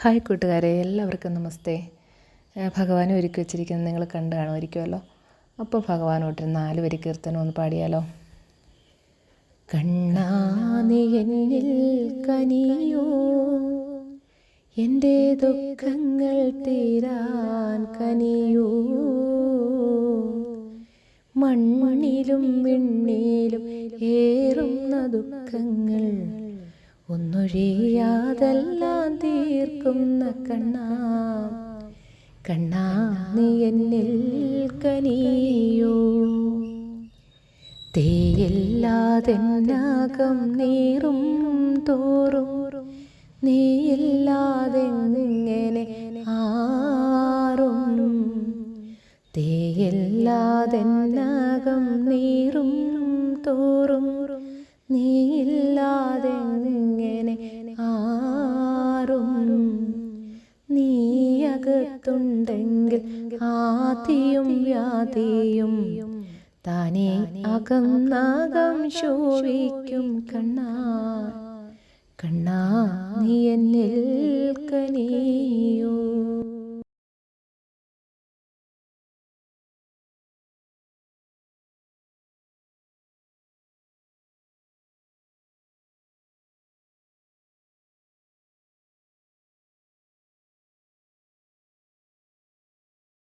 Hi കൂട്ടുകാരെ എല്ലാവർക്കും നമസ്തേ. ഭഗവാൻ ഒരുക്കി വെച്ചിരിക്കുന്നത് നിങ്ങൾ കണ്ടു കാണുമായിരിക്കുമല്ലോ അപ്പോൾ ഭഗവാനോട്ടൊരു നാല് വരി കീർത്തനം ഒന്ന് പാടിയാലോ? കണ്ണാനിൽ കനിയോ? എന്റെ ദുഃഖങ്ങൾ തീരാൻ കനിയോ? മണ്ണിലും വിണ്ണിലും ഏറുന്ന ദുഃഖങ്ങൾ ഒന്നൊഴിയാതെല്ലാം തീർക്കുന്ന കണ്ണാ. കണ്ണാ നീ എന്നിൽ കനിയോ? തേയില്ലാതെന്നാകം നീറും തോറും നീയില്ലാതെങ്ങനെ ആറും. തേയില്ലാതെന്നാകം നീറും തോറും നീയില്ലാതെങ്ങനെ നീയകത്തുണ്ടെങ്കിൽ ആദിയും വ്യാധിയും താനേ നാഗം ശോഭിക്കും കണ്ണാ. കണ്ണാ. നീ എന്നിൽ കനിയോ